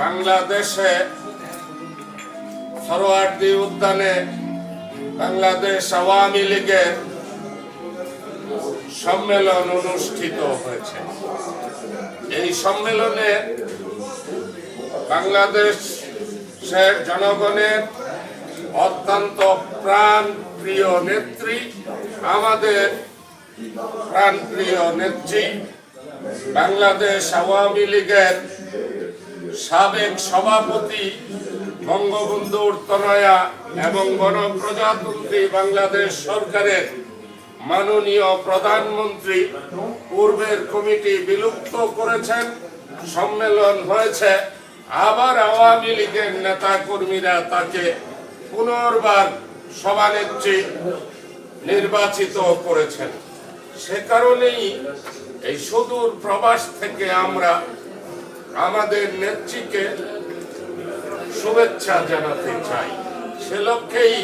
বাংলাদেশে সরোয়ার্দী উদ্যানে বাংলাদেশ আওয়ামী লীগের সম্মেলন অনুষ্ঠিত হয়েছে। এই সম্মেলনে বাংলাদেশের জনগণের অত্যন্ত প্রাণ প্রিয় নেত্রী, আমাদের প্রাণ প্রিয় নেত্রী, বাংলাদেশ আওয়ামী লীগের সাবেক সভাপতি বঙ্গবন্ধু তনয়া এবং গণপ্রজাতন্ত্রী বাংলাদেশ সরকারের মাননীয় প্রধানমন্ত্রী পূর্বের কমিটি বিলুপ্ত করেছেন, সম্মেলন হয়েছে। আবার আওয়ামী লীগের নেতা কর্মীরা তাকে পুনর্বার সভানেত্রী নির্বাচিত করেছেন। সে কারণেই এই সুদূর প্রবাস থেকে আমরা আমাদের নেত্রীকে শুভেচ্ছা জানাতে চাই। সে লক্ষ্যেই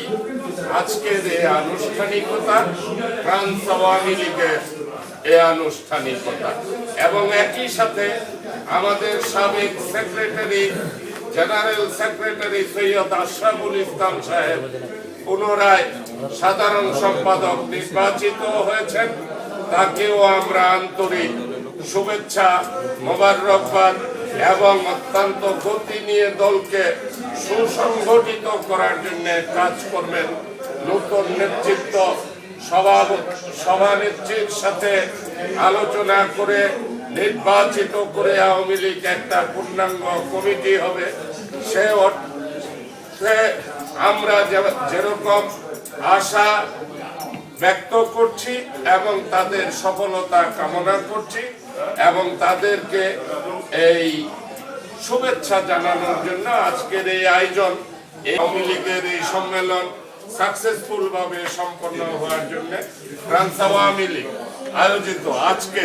আজকের এই আনুষ্ঠানিকতা ফ্রান্স আওয়ামী লীগের এ আনুষ্ঠানিকতা। এবং একই সাথে আমাদের সাবেক secretary, general secretary Syed Ashraful Islam সাহেব পুনরায় সাধারণ সম্পাদক নির্বাচিত হয়েছেন। তাকেও আমরা আন্তরিক শুভেচ্ছা, মোবারকবাদ এবং অত্যন্ত গতি নিয়ে দলকে সুসংগঠিত করার জন্য কাজ করবেন নতুন নেতৃত্ব সভাপতি সভানেত্রীর সাথে আলোচনা করে, নির্বাচিত করে আওয়ামী লীগ একটা পূর্ণাঙ্গ কমিটি হবে। সে আমরা যেরকম আশা ব্যক্ত করছি এবং তাদের সফলতা কামনা করছি এবং তাদেরকে এই শুভেচ্ছা জানানোর জন্য আজকের এই আয়োজন আওয়ামী লীগের এই সম্মেলন সাকসেসফুল ভাবে সম্পন্ন হওয়ার জন্য ফ্রান্স আওয়ামী লীগ আয়োজিত। আজকে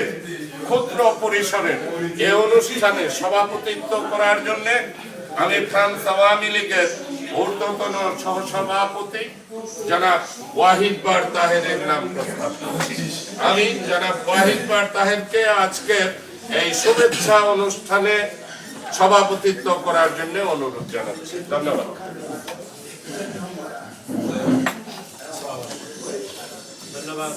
ক্ষুদ্র পরিসরের এই অনুষ্ঠানে সভাপতিত্ব করার জন্য আমি ফ্রান্স আওয়ামী লীগের ঊর্ধ্বতন সহসভাপতি জনাব ওয়াহিদ বার তাহেরের নাম প্রস্তাব আমি জনাব ওয়াহিদ বার তাহেরকে আজকের এই শুভেচ্ছা অনুষ্ঠানে সভাপতিত্ব করার জন্য অনুরোধ জানাচ্ছি। ধন্যবাদ। ধন্যবাদ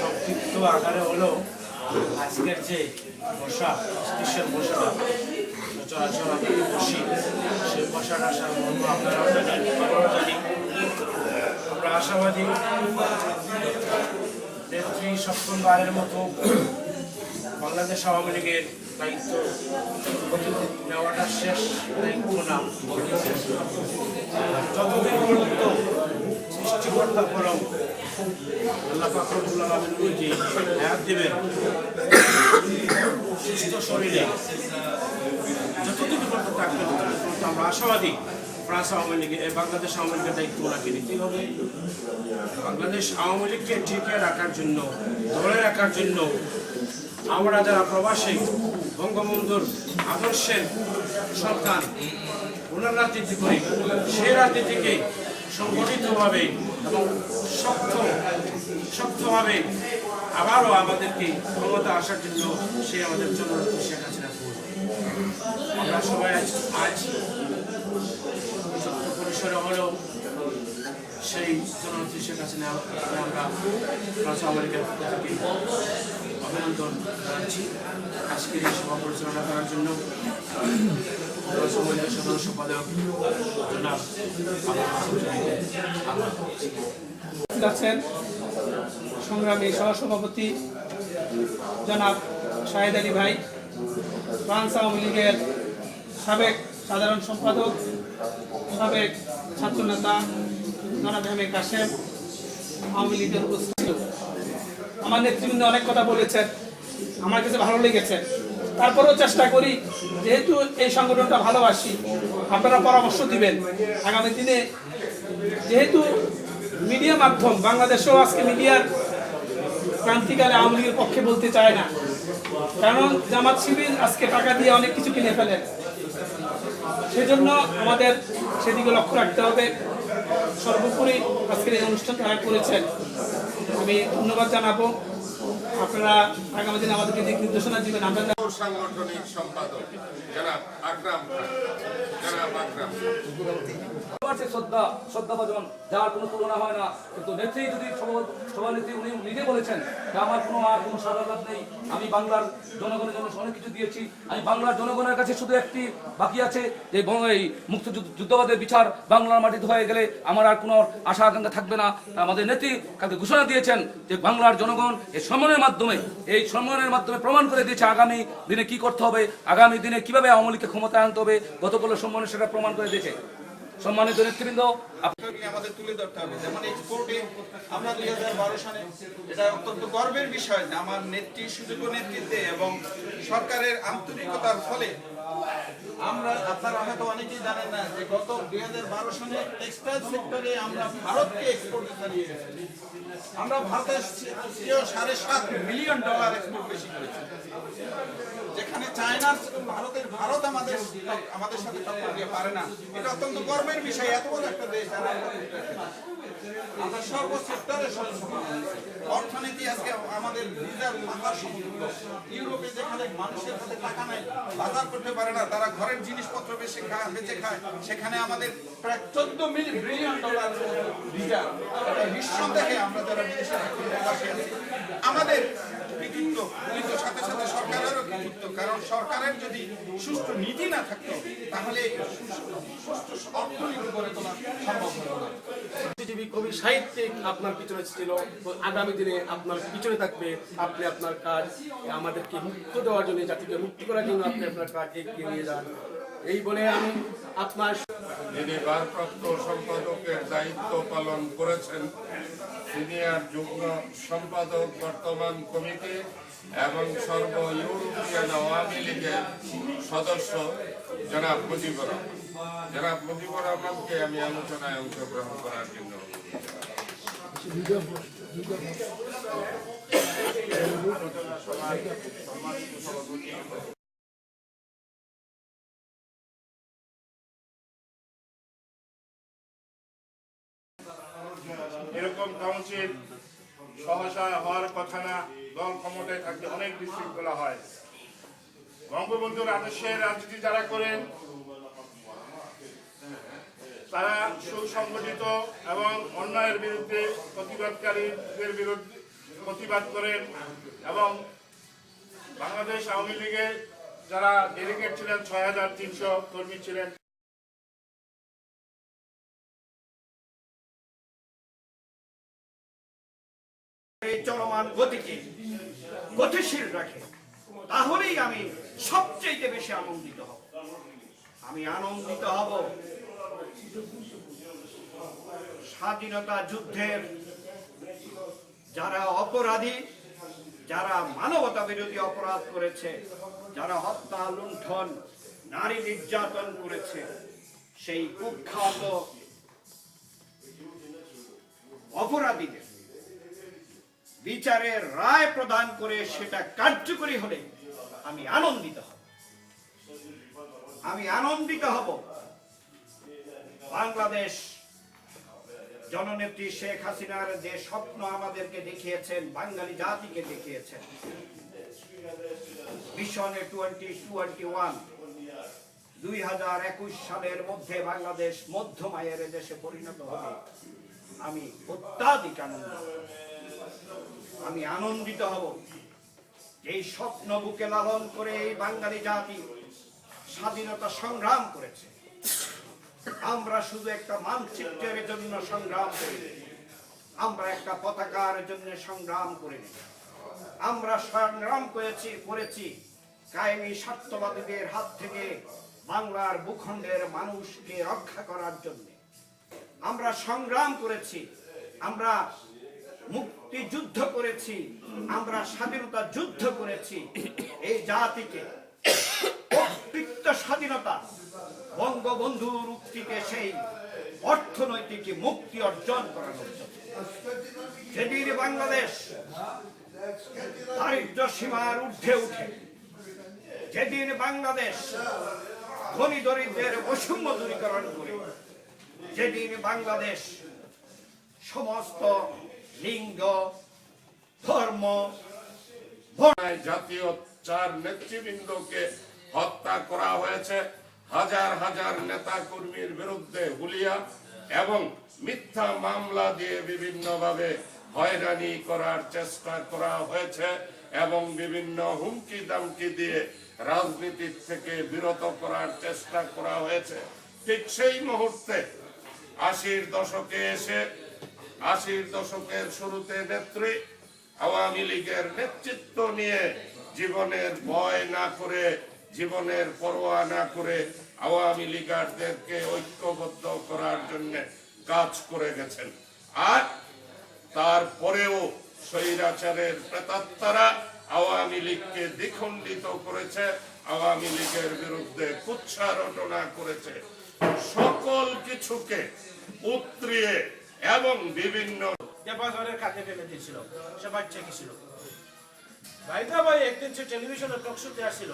সংক্ষিপ্ত আকারে হলো আজকের যে বসা গ্রীষ্মের বসাটা সচরাচর আমরা বসি সেই বসাটা সাধারণত আপনারাও জানেন আমরাও জানি আমরা আশাবাদী নেত্রী মতো বাংলাদেশ আওয়ামী লীগের দায়িত্ব নেওয়াটা শেষ দায়িত্ব না। যতদিন পর্যন্ত সৃষ্টিকর্তা পরম আল্লাহ ফাকরুল আলমিন অনুযায়ী হায়াত দেবেন, সুস্থ শরীরে যতদিন পর্যন্ত থাকবেন ততদিন পর্যন্ত আমরা আশাবাদী। ফ্রান্স আওয়ামী লীগের বাংলাদেশ আওয়ামী লীগের দায়িত্ব ওনাকে নিতেই হবে। বাংলাদেশ আওয়ামী লীগকে টিকে রাখার জন্য, ধরে রাখার জন্য আমরা যারা প্রবাসী, বঙ্গবন্ধুর আদর্শের সন্তান, ওনার রাজনীতি করি, সেই রাজনীতিকে সংগঠিতভাবে এবং শক্ত, শক্তভাবে আবারও আমাদেরকে ক্ষমতা আসার জন্য সে আমাদের জন্য শেখ হাসিনা আমরা সবাই আজ পরিসরে হলেও সেই জননেত্রী শেখ হাসিনা, আমরা অভিনন্দন জানাচ্ছি। আজকের এই সভা পরিচালনা করার জন্য সংগ্রামী সহসভাপতি জনাব শাহেদ আলী ভাই, ফ্রান্স আওয়ামী লীগের সাবেক সাধারণ সম্পাদক, সাবেক ছাত্রনেতা জনাব এ কাশেম আওয়ামী লীগের উপস্থিত। আমার নেতৃবৃন্দ অনেক কথা বলেছেন, আমার কাছে ভালো লেগেছে। তারপরেও চেষ্টা করি, যেহেতু এই সংগঠনটা ভালোবাসি, আপনারা পরামর্শ দিবেন। আগামী দিনে যেহেতু মিডিয়া মাধ্যম, বাংলাদেশেও আজকে মিডিয়ার ক্রান্তিকালে আওয়ামী লীগের পক্ষে বলতে চায় না। কারণ জামাত শিবির আজকে টাকা দিয়ে অনেক কিছু কিনে ফেলেন সেজন্য আমাদের সেদিকে লক্ষ্য রাখতে হবে। সর্বোপরি আজকের এই অনুষ্ঠান তারা করেছেন। আমি ধন্যবাদ জানাব। আপনারা আগামী দিনে আমাদেরকে দিক নির্দেশনা দিবেন, আমরা সাংগঠনিক সম্পাদক, জনাব আকরাম আকরাম আছে শ্রদ্ধা শ্রদ্ধাভাজন যার কোনো তুলনা হয় না। কিন্তু নেত্রী যদি সভা- সভানেত্রী উনি নিজে বলেছেন যে আমার কোনো আর কোনো লাভ নেই, আমি বাংলার জনগণের জন্য অনেক কিছু দিয়েছি, আমি বাংলার জনগণের কাছে শুধু একটি বাকি আছে যে এই মুক্তিযুদ্ধ, যুদ্ধবাদের বিচার বাংলার মাটিতে হয়ে গেলে আমার আর কোনো আশা আকাঙ্ক্ষা থাকবে না। আমাদের নেত্রী কালকে ঘোষণা দিয়েছেন যে বাংলার জনগণ এই সম্মানের মাধ্যমে, এই সম্মানের মাধ্যমে প্রমাণ করে দিয়েছে আগামী দিনে কি করতে হবে, আগামী দিনে কীভাবে আওয়ামী লীগকে ক্ষমতায় আনতে হবে গতকাল সম্মানের সেটা প্রমাণ করে দিয়েছে। সম্মানিত নেতৃবৃন্দ আমাদের তুলে ধরতে হবে। যেমন এই কোর্টে আমরা দুই হাজার বারো সালে, এটা অত্যন্ত গর্বের বিষয় যে আমার নেত্রী, সুযোগ্য নেতৃত্বে এবং সরকারের আন্তরিকতার ফলে আমরা, আপনারা হয়তো অনেকেই জানেন না যে গত দুই হাজার বারো সালে টেক্সটাইল সেক্টরে আমরা ভারতকে এক্সপোর্ট গেছি আমরা ভারতের সাড়ে সাত মিলিয়ন ডলার এক্সপোর্ট বেশি করেছি। যেখানে চায়নার ভারতের, ভারত আমাদের আমাদের সাথে টক্কর দিয়ে পারে না। এটা অত্যন্ত গর্বের বিষয়, এত বড় একটা দেশ আমরা আমরা সর্ব সেক্টরে অর্থনীতি আজকে আমাদের ভিসার মাথার সমুদ্র ইউরোপে যেখানে মানুষের হাতে টাকা নাই, বাজার করতে পারে না, তারা ঘরের জিনিসপত্র বেশি খায়, বেঁচে খায়, সেখানে আমাদের প্রায় চোদ্দ বিলিয়ন ডলার এটা নিঃসন্দেহে আমরা যারা বিদেশে আমাদের কৃতিত্ব কৃতিত্ব কারণ সরকারের যদি সুষ্ঠু নীতি না থাকতো তাহলে সুষ্ঠু সুষ্ঠু অর্থনীতি গড়ে তোলা সম্ভব হতো না। বুদ্ধিজীবী কবি সাহিত্যিক আপনার পিছনে ছিল। আগামী দিনে আপনার পিছনে থাকবে। আপনি আপনার কাজ আমাদেরকে মুক্ত দেওয়ার জন্য জাতিকে মুক্তি করার জন্য আপনি আপনার কাজ এগিয়ে নিয়ে যান। এই বলে আমি আপনার যিনি ভারপ্রাপ্ত সম্পাদকের দায়িত্ব পালন করেছেন সিনিয়র যুগ্ম সম্পাদক বর্তমান কমিটি এবং সর্ব ইউরোপিয়ান আওয়ামী লীগের সদস্য জনাব মুজিবুর জনাব মুজিবুর রহমানকে আমি আলোচনায় অংশগ্রহণ করার জন্য এরকম কাউন্সিল সহসা হওয়ার কথা না। দল ক্ষমতায় থাকলে অনেক বিশৃঙ্খলা হয়। বঙ্গবন্ধুর আদর্শের রাজনীতি যারা করেন, তারা সুসংগঠিত এবং অন্যায়ের বিরুদ্ধে প্রতিবাদকারীদের বিরুদ্ধে প্রতিবাদ করেন এবং বাংলাদেশ আওয়ামী লীগের যারা ডেলিগেট ছিলেন, ছয় হাজার তিনশো কর্মী ছিলেন চলমান গতিকে গতিশীল রাখে, তাহলেই আমি সবচেয়ে বেশি আনন্দিত হব। আমি আনন্দিত হব স্বাধীনতা যুদ্ধের যারা অপরাধী, যারা মানবতা বিরোধী অপরাধ করেছে, যারা হত্যা, লুণ্ঠন, নারী নির্যাতন করেছে, সেই কুখ্যাত অপরাধীদের বিচারের রায় প্রদান করে সেটা কার্যকরী হলে আমি আনন্দিত হব। আমি আনন্দিত হব। বাংলাদেশ জননেত্রী শেখ হাসিনার যে স্বপ্ন আমাদেরকে দেখিয়েছেন, বাঙালি জাতিকে দেখিয়েছেন, মিশনে টোয়েন্টি টোয়েন্টি ওয়ান, দুই হাজার একুশ সালের মধ্যে বাংলাদেশ মধ্যম আয়ের দেশে পরিণত হবে। আমি অত্যাধিক আনন্দিত। আমি আনন্দিত হব এই স্বপ্ন বুকে লালন করে এই বাঙালি জাতি স্বাধীনতা সংগ্রাম করেছে। আমরা শুধু একটা মানচিত্রের জন্য সংগ্রাম করি আমরা একটা পতাকার জন্য সংগ্রাম করিনি আমরা সংগ্রাম করেছি করেছি। কায়েমি স্বার্থবাদীদের হাত থেকে বাংলার ভূখণ্ডের মানুষকে রক্ষা করার জন্য। আমরা সংগ্রাম করেছি। আমরা মুক্তিযুদ্ধ করেছি, আমরা স্বাধীনতা যুদ্ধ করেছি। এই জাতিকে স্বাধীনতা বঙ্গবন্ধুর উক্তিতে সেই অর্থনৈতিক মুক্তি অর্জন করানোর জন্য যেদিন বাংলাদেশ দারিদ্র সীমার ঊর্ধ্বে উঠে, যেদিন বাংলাদেশ ধনী দরিদ্রের বৈষম্য দূরীকরণ করে, যেদিন বাংলাদেশ সমস্ত লিঙ্গ, ধর্ম জাতীয় চার নেতৃবৃন্দকে হত্যা করা হয়েছে। হাজার হাজার নেতা কর্মীর বিরুদ্ধে হুলিয়া এবং মিথ্যা মামলা দিয়ে বিভিন্নভাবে হয়রানি করার চেষ্টা করা হয়েছে এবং বিভিন্ন হুমকি দামকি দিয়ে রাজনীতির থেকে বিরত করার চেষ্টা করা হয়েছে। ঠিক সেই মুহূর্তে আশির দশকে এসে আশির দশকের শুরুতে নেত্রী আওয়ামী লীগের নেতৃত্ব নিয়ে জীবনের ভয় না করে, জীবনের পরোয়া না করে আওয়ামী লীগারদেরকে ঐক্যবদ্ধ করার জন্য কাজ করে গেছেন। আর তারপরেও স্বৈরাচারের প্রেতাত্মারা আওয়ামী লীগকে দ্বিখণ্ডিত করেছে, আওয়ামী লীগের বিরুদ্ধে কুৎসা রচনা করেছে। সকল কিছুকে উত্রিয়ে এবং বিভিন্ন যে বাজারের কাজে ফেলে দিয়েছিল, সে বাচ্চা কি ছিল? ভাইদা ভাই একদিন সে টেলিভিশনের টক শোতে আসছিল